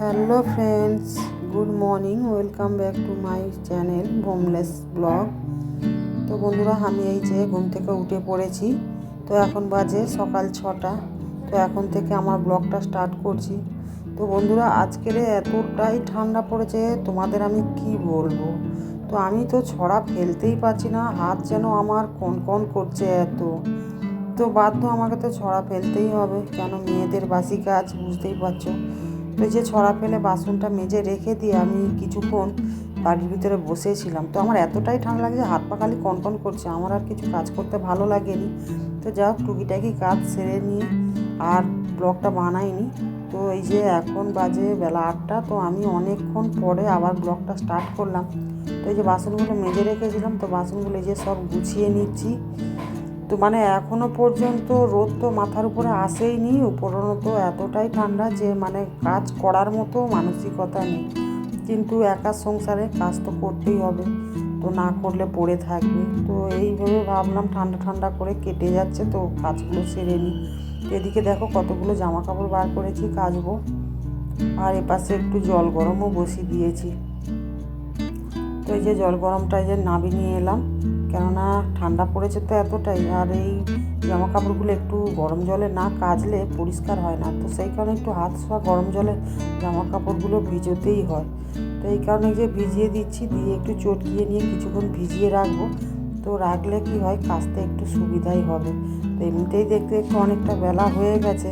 Hello friends good morning welcome back to my channel homeless blog তো বন্ধুরা, আমি এই যে ঘুম থেকে উঠে পড়েছি। তো এখন বাজে সকাল ছটা। তো এখন থেকে আমার ব্লগটা স্টার্ট করছি। তো বন্ধুরা, আজকের এতটাই ঠান্ডা পড়েছে, তোমাদের আমি কি বলব? তো আমি তো ছড়া ফেলতেই পারছি না, হাত যেন আমার কন কন করছে এত। তো বাধ্য আমাকে তো ছড়া ফেলতেই হবে, কেন মেয়েদের বাসি কাজ বুঝতেই পারছ? তো যে ছড়া ফেলে বাসনটা মেজে রেখে দিয়ে আমি কিছুক্ষণ বাড়ির ভিতরে বসেছিলাম। তো আমার এতটাই ঠান্ডা লাগছে, হাত পা খালি কনকন করছে, আমার আর কিছু কাজ করতে ভালো লাগেনি। তো যা হোক, টুকিটাকি কাজ সেরে নিয়ে আর ব্লগটা বানাইনি। তো এই যে এখন বাজে বেলা আটটা, তো আমি অনেকক্ষণ পরে আবার ব্লগটা স্টার্ট করলাম। তো এই যে বাসনগুলো মেজে রেখেছিলাম, তো বাসনগুলো এই যে সব গুছিয়ে নিচ্ছি। তো মানে এখনও পর্যন্ত রোদ তো মাথার উপরে আসেইনি উপরন্ত এতটাই ঠান্ডা যে মানে কাজ করার মতো মানসিকতা নেই। কিন্তু একা সংসারে কাজ তো করতেই হবে, তো না করলে পড়ে থাকবে। তো এইভাবে ভাবলাম ঠান্ডা ঠান্ডা করে কেটে যাচ্ছে, তো কাজগুলো সেরে নিই। এদিকে দেখো কতগুলো জামা কাপড় বার করেছি কাচবো। আর এপাশে একটু জল গরমও বসিয়ে দিয়েছি। তো এই যে জল গরমটা, এই যে নাবি নিয়ে এলাম। কেননা ঠান্ডা পড়েছে তো এতটাই, আর এই জামা কাপড়গুলো একটু গরম জলে না কাচলে পরিষ্কার হয় না। তো সেই কারণে একটু হাত ছোঁয়া গরম জলে জামা কাপড়গুলো ভিজোতেই হয়। তো এই কারণে যে ভিজিয়ে দিচ্ছি, দিয়ে একটু চটকিয়ে নিয়ে কিছুক্ষণ ভিজিয়ে রাখব। তো রাখলে কি হয়, কাচতে একটু সুবিধাই হবে। তো এমনিতেই দেখতে একটু অনেকটা বেলা হয়ে গেছে,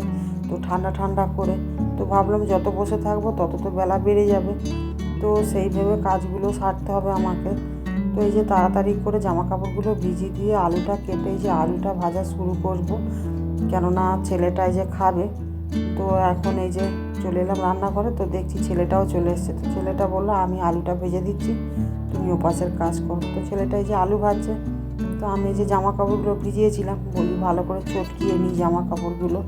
তো ঠান্ডা ঠান্ডা করে। তো ভাবলাম যত বসে থাকব তত তো বেলা বেড়ে যাবে। তো সেইভাবে কাজগুলো সারতে হবে আমাকে। তো এই যে তাড়াতাড়ি করে জামা কাপড়গুলো ভিজিয়ে দিয়ে আলুটা কেটে যে আলুটা ভাজা শুরু করব। কেননা ছেলেটা এই যে খাবে, তো এখন এই যে চলে এলাম রান্নাঘরে, তো দেখছি ছেলেটাও চলে এসছে। তো ছেলেটা বলল, আমি আলুটা ভেজে দিচ্ছি, তুমি ওপাশের কাজ করো। তো ছেলেটা এই যে আলু ভাজছে, তো আমি যে জামা কাপড়গুলো ভিজিয়েছিলাম, বলি ভালো করে চটকিয়ে নিই জামা কাপড়গুলো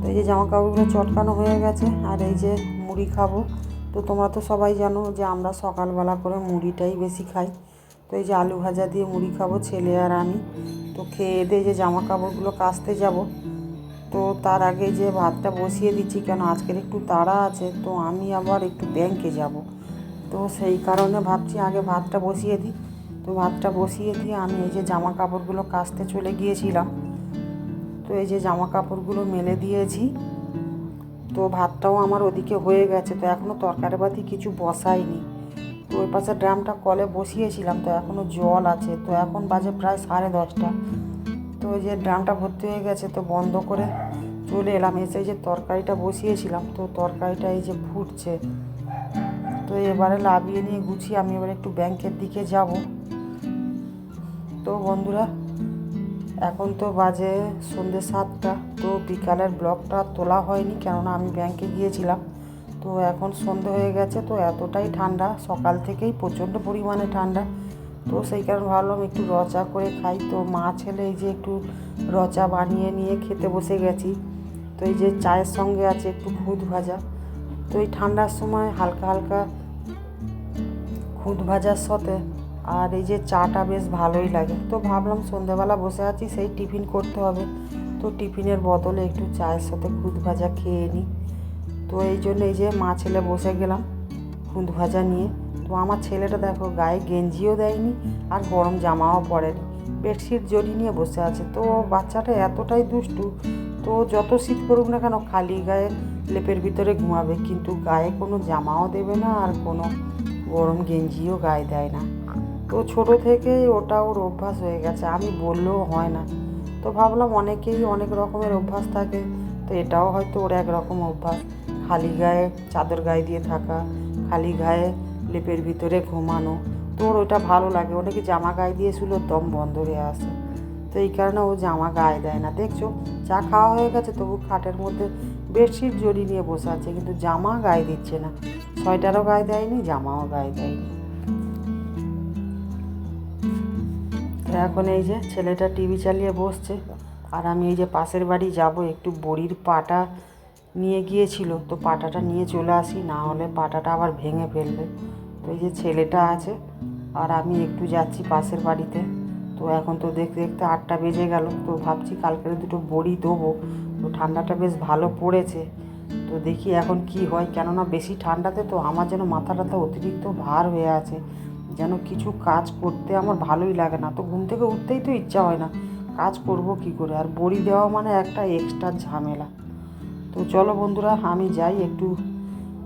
তো এই যে জামা কাপড়গুলো চটকানো হয়ে গেছে, আর এই যে মুড়ি খাব। তো তোমরা তো সবাই জানো যে আমরা সকালবেলা করে মুড়িটাই বেশি খাই। তো এই যে আলু ভাজা দিয়ে মুড়ি খাব ছেলে আর আমি। তো খেয়ে দিয়ে যে জামা কাপড়গুলো কাচতে যাব। তো তার আগে যে ভাতটা বসিয়ে দিচ্ছি, কেন আজকের একটু তাড়া আছে, তো আমি আবার একটু ব্যাংকে যাব। তো সেই কারণে ভাবছি আগে ভাতটা বসিয়ে দিই। তো ভাতটা বসিয়ে দিয়ে আমি এই যে জামা কাপড়গুলো কাচতে চলে গিয়েছিলাম। তো এই যে জামা কাপড়গুলো মেলে দিয়েছি। তো ভাতটাও আমার ওদিকে হয়ে গেছে, তো এখনও তরকারি বাতি কিছু বসাইনি। তো ওই পাশে ড্রামটা কলে বসিয়েছিলাম, তো এখনও জল আছে, তো এখন বাজে প্রায় সাড়ে দশটা। তো ওই যে ড্রামটা ভর্তি হয়ে গেছে, তো বন্ধ করে চলে এলাম, এসে যে তরকারিটা বসিয়েছিলাম, তো তরকারিটা এই যে ফুটছে। তো এবারে লাভিয়ে নিয়ে গুছিয়ে আমি এবার একটু ব্যাংকের দিকে যাব। তো বন্ধুরা এখন তো বাজে সন্ধ্যে সাতটা, তো বিকালের ব্লগটা তোলা হয়নি কেননা আমি ব্যাংকে গিয়েছিলাম। তো এখন সন্ধে হয়ে গেছে, তো এতটাই ঠান্ডা, সকাল থেকেই প্রচণ্ড পরিমাণে ঠান্ডা। তো সেই কারণে ভাবলাম একটু রচা করে খাই। তো মা ছেলে এই যে একটু রচা বানিয়ে নিয়ে খেতে বসে গেছি। তো এই যে চায়ের সঙ্গে আছে একটু খুদ ভাজা। তো এই ঠান্ডার সময় হালকা হালকা খুদ ভাজার সাথে আর এই যে চাটা বেশ ভালোই লাগে। তো ভাবলাম সন্ধেবেলা বসে আছি, সেই টিফিন করতে হবে। তো টিফিনের বদলে একটু চায়ের সাথে খুদ ভাজা খেয়ে নিই তো এই জন্য এই যে মা ছেলে বসে গেলাম খুদ ভাজা নিয়ে। তো আমার ছেলেটা দেখো গায়ে গেঞ্জিও দেয়নি আর গরম জামাও পরেনি। বেডশিট জড়ি নিয়ে বসে আছে। তো বাচ্চাটা এতটাই দুষ্টু, তো যত শীত করুক না কেন খালি গায়ে লেপের ভিতরে ঘুমাবে। কিন্তু গায়ে কোনো জামাও দেবে না আর কোনো গরম গেঞ্জিও গায়ে দেয় না। তো ছোট থেকেই ওটা ওর অভ্যাস হয়ে গেছে। আমি বললেও হয় না। তো ভাবলাম অনেকেই অনেক রকমের অভ্যাস থাকে। তো এটাও হয়তো ওর এক রকম অভ্যাস। খালি গায়ে চাদর গায়ে দিয়ে থাকা, খালি গায়ে লেপের ভিতরে ঘুমানো। তো ওর ওইটা ভালো লাগে। ওটাকে জামা গায়ে দিয়ে শুলো দম বন্ধ হয়ে আসে? তো এই কারণে ও জামা গায়ে দেয় না। দেখছ চা খাওয়া হয়ে গেছে, তবু খাটের মধ্যে বেডশিট জড়ি নিয়ে বসে আছে। কিন্তু জামা গায়ে দিচ্ছে না। সোয়েটারও গায়ে দেয়নি, জামাও গায়ে দেয়নি। এখন এই যে ছেলেটা টিভি চালিয়ে বসছে। আর আমি এই যে পাশের বাড়ি যাব, একটু বড়ির পাটা নিয়ে গিয়েছিল, তো পাটাটা নিয়ে চলে আসি, না হলে পাটাটা আবার ভেঙে ফেলবে। তো এই যে ছেলেটা আছে, আর আমি একটু যাচ্ছি পাশের বাড়িতে। তো এখন তো দেখতে দেখতে আটটা বেজে গেল, তো ভাবছি কালকের দুটো বড়ি দেবো। তো ঠান্ডাটা বেশ ভালো পড়েছে, তো দেখি এখন কি হয়। কেননা বেশি ঠান্ডাতে তো আমার যেন মাথাটা তো অতিরিক্ত ভার হয়ে আছে। যেন কিছু কাজ করতে আমার ভালোই লাগে না। তো ঘুম থেকে উঠতেই তো ইচ্ছা হয় না। কাজ করব কি করে? আর বড়ি দেওয়া মানে একটা এক্সট্রা ঝামেলা। তো চলো বন্ধুরা, আমি যাই একটু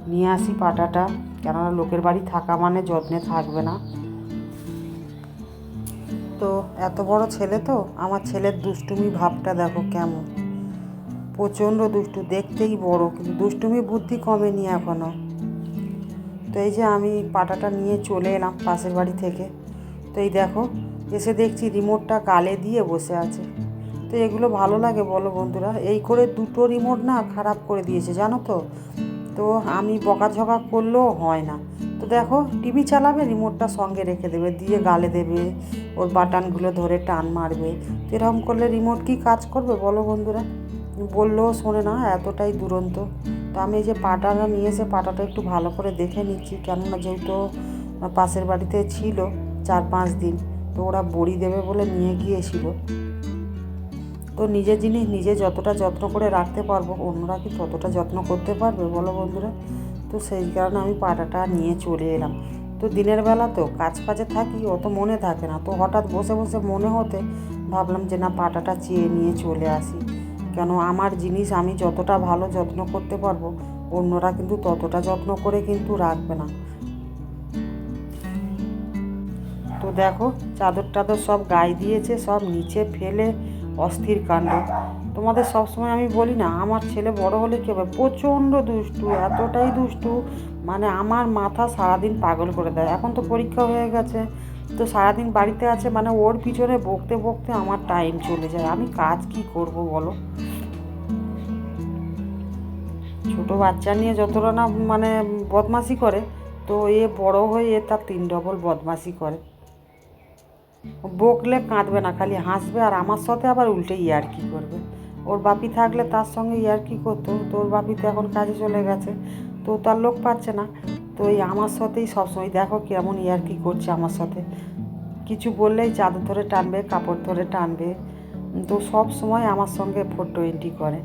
নিয়ে আসি পাটাটা। কেননা লোকের বাড়ি থাকা মানে যত্নে থাকবে না। তো এত বড় ছেলে তো? আমার ছেলের দুষ্টুমি ভাবটা দেখো কেমন। প্রচণ্ড দুষ্টু, দেখতেই বড়। কিন্তু দুষ্টুমি বুদ্ধি কমেনি এখনও তো এই যে আমি পাটাটা নিয়ে চলে এলাম পাশের বাড়ি থেকে। তো এই দেখো, এসে দেখছি রিমোটটা গালে দিয়ে বসে আছে। তো এগুলো ভালো লাগে বলো বন্ধুরা। এই করে দুটো রিমোট না খারাপ করে দিয়েছে, জানো তো? তো আমি বকাঝকা করলেও হয় না। তো দেখো টিভি চালাবে রিমোটটা সঙ্গে রেখে দেবে, দিয়ে গালে দেবে, ওর বাটানগুলো ধরে টান মারবে। তো এরকম করলে রিমোট কি কাজ করবে বলো বন্ধুরা? বললেও শোনে না, এতটাই দুরন্ত। তো আমি এই যে পাটাটা নিয়ে এসে পাটাটা একটু ভালো করে দেখে নিচ্ছি। কেননা যেহেতু পাশের বাড়িতে ছিল চার পাঁচ দিন, তো ওরা বড়ি দেবে বলে নিয়ে গিয়েছিল। তো নিজের জিনিস, নিজে যতটা যত্ন করে রাখতে পারব, অন্যরা কি ততটা যত্ন করতে পারবে বলো বন্ধুরা? তো সেই কারণে আমি পাটাটা নিয়ে চলে এলাম। তো দিনের বেলা তো কাজ কাজে থাকি, অত মনে থাকে না। তো হঠাৎ বসে বসে মনে হতে ভাবলাম যে না, পাটাটা চেয়ে নিয়ে চলে আসি। কেন আমার জিনিস আমি যতটা ভালো যত্ন করতে পারব, অন্যরা কিন্তু ততটা যত্ন করে কিন্তু রাখবে না। তো দেখো, চাদর টাদর সব গায়ে দিয়েছে, সব নিচে ফেলে অস্থির কাণ্ড। তোমাদের সবসময় আমি বলি না, আমার ছেলে বড় হলে কী হবে? প্রচণ্ড দুষ্টু, এতটাই দুষ্টু মানে আমার মাথা সারাদিন পাগল করে দেয়। এখন তো পরীক্ষা হয়ে গেছে। তো সারাদিন বাড়িতে আছে মানে ওর পিছনে বকতে বকতে আমার টাইম চলে যায়। আমি কাজ কি করব বলো? ছোট বাচ্চা নিয়ে যতটা না মানে বদমাশি করে, তো এ বড় হয়ে এ তার তিন ডবল বদমাশি করে। বকলে কাঁদবে না, খালি হাসবে আর আমার সাথে আবার উল্টে ইয়ার্কি করবে? ওর বাপি থাকলে তার সঙ্গে ইয়ার্কি করতো? তো ওর বাপি তো এখন কাজে চলে গেছে, তো তার লোক পাচ্ছে না। তো এই আমার সাথেই সবসময় দেখো কেমন ইয়ার্কি করছে আমার সাথে। কিছু বললেই চাদর ধরে টানবে, কাপড় ধরে টানবে। তো সব সময় আমার সঙ্গে ফোর টোয়েন্টি করে।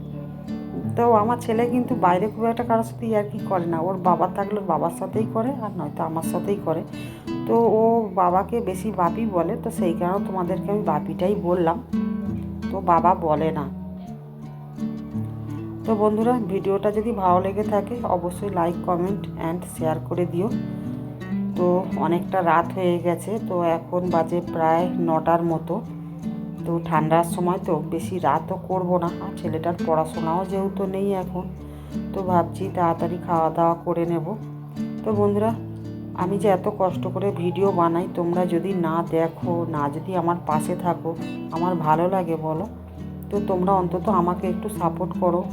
তো আমার ছেলে কিন্তু বাইরে খুব একটা কারোর সাথে ইয়ার্কি করে না। ওর বাবা থাকলে ওর বাবার সাথেই করে আর নয়তো আমার সাথেই করে। তো ও বাবাকে বেশি বাপি বলে, তো সেই কারণে তোমাদেরকে আমি বাপিটাই বললাম। তো বাবা বলে না। তো বন্ধুরা, ভিডিওটা যদি ভালো লেগে থাকে, অবশ্যই লাইক কমেন্ট অ্যান্ড শেয়ার করে দিও। তো অনেকটা রাত হয়ে গেছে, তো এখন বাজে প্রায় নটার মতো। তো ঠান্ডার সময় তো বেশি রাতও করব না, আর ছেলেটার পড়াশোনাও যেহেতু নেই এখন, তো ভাবছি তাড়াতাড়ি খাওয়া দাওয়া করে নেব। তো বন্ধুরা, আমি যে এত কষ্ট করে ভিডিও বানাই, তোমরা যদি না দেখো, না যদি আমার পাশে থাকো, আমার ভালো লাগে বলো, তো তোমরা অন্তত আমাকে একটু সাপোর্ট করো।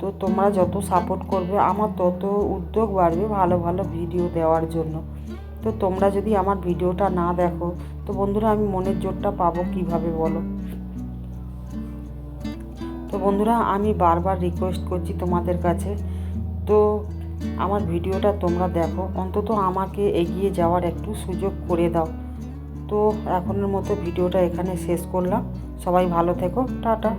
তো তোমরা যত সাপোর্ট করবে, আমার তত উদ্যোগ বাড়বে ভালো ভালো ভিডিও দেওয়ার জন্য। তো তোমরা যদি আমার ভিডিওটা না দেখো, তো বন্ধুরা আমি মনের জোরটা পাবো কীভাবে বলো? তো বন্ধুরা আমি বারবার রিকোয়েস্ট করছি তোমাদের কাছে, তো আমার ভিডিওটা তোমরা দেখো, অন্তত আমাকে এগিয়ে যাওয়ার একটু সুযোগ করে দাও। তো এখনের মতো ভিডিওটা এখানে শেষ করলাম, সবাই ভালো থেকো, টাটা।